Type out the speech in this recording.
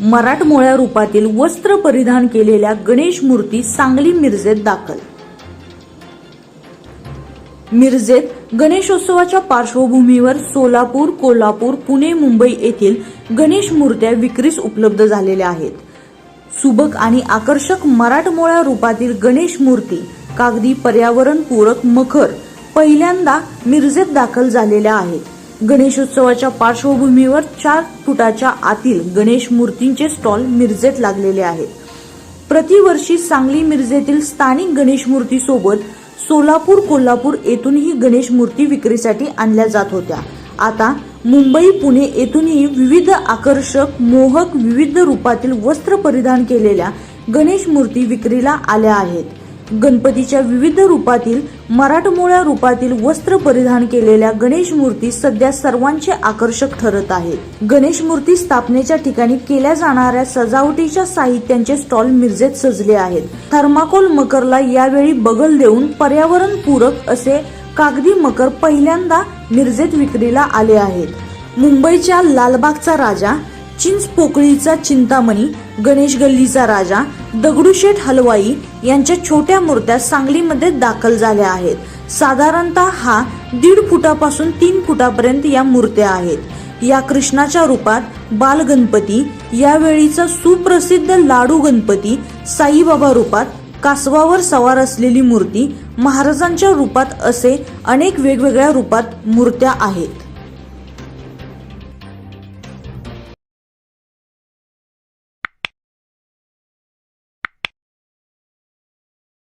मराठमोळ्या रूपातील वस्त्र परिधान केलेल्या गणेश मूर्ती सांगली मिरजेत दाखल. मिरजेत गणेशोत्सवाच्या पार्श्वभूमीवर सोलापूर कोल्हापूर पुणे मुंबई येथील गणेश मूर्त्या विक्रीस उपलब्ध झालेल्या आहेत. सुबक आणि आकर्षक मराठमोळ्या रूपातील गणेश मूर्ती कागदी पर्यावरणपूरक मखर पहिल्यांदा मिरजेत दाखल झालेल्या आहेत. गणेशोत्सवाच्या पार्श्वभूमीवर चार फुटाच्या आतील गणेश मूर्तींचे स्टॉल मिरजेत लागलेले आहेत. प्रतिवर्षी सांगली मिरजेतील स्थानिक गणेश मूर्ती सोबत सोलापूर कोल्हापूर येथूनही गणेश मूर्ती विक्रीसाठी आणल्या जात होत्या. आता मुंबई पुणे येथूनही विविध आकर्षक मोहक विविध रूपातील वस्त्र परिधान केलेल्या गणेश मूर्ती विक्रीला आल्या आहेत. गणपतीच्या विविध रूपातील मराठमोळ्या रूपातील वस्त्र परिधान केलेल्या गणेश मूर्ती सध्या सर्वांचे आकर्षक ठरत आहेत गणेश मूर्ती स्थापनेच्या ठिकाणी केल्या जाणाऱ्या सजावटीच्या साहित्यांचे स्टॉल मिरजेत सजले आहेत. थर्माकोल मकरला यावेळी बगल देऊन पर्यावरणपूरक असे कागदी मकर पहिल्यांदा मिरजेत विक्रीला आले आहेत. मुंबईच्या लालबागचा राजा चिंच पोकळीचा चिंतामणी गणेश गल्लीचा राजा दगडूशेठ हलवाई यांच्या छोट्या मूर्त्या सांगलीमध्ये दाखल झाल्या आहेत. साधारणतः हा दीड फुटापासून तीन फुटापर्यंत या मूर्त्या आहेत. या कृष्णाच्या रूपात बालगणपती यावेळीचा सुप्रसिद्ध लाडू गणपती साईबाबा रूपात कासवावर सवार असलेली मूर्ती महाराजांच्या रूपात असे अनेक वेगवेगळ्या रूपात मूर्त्या आहेत.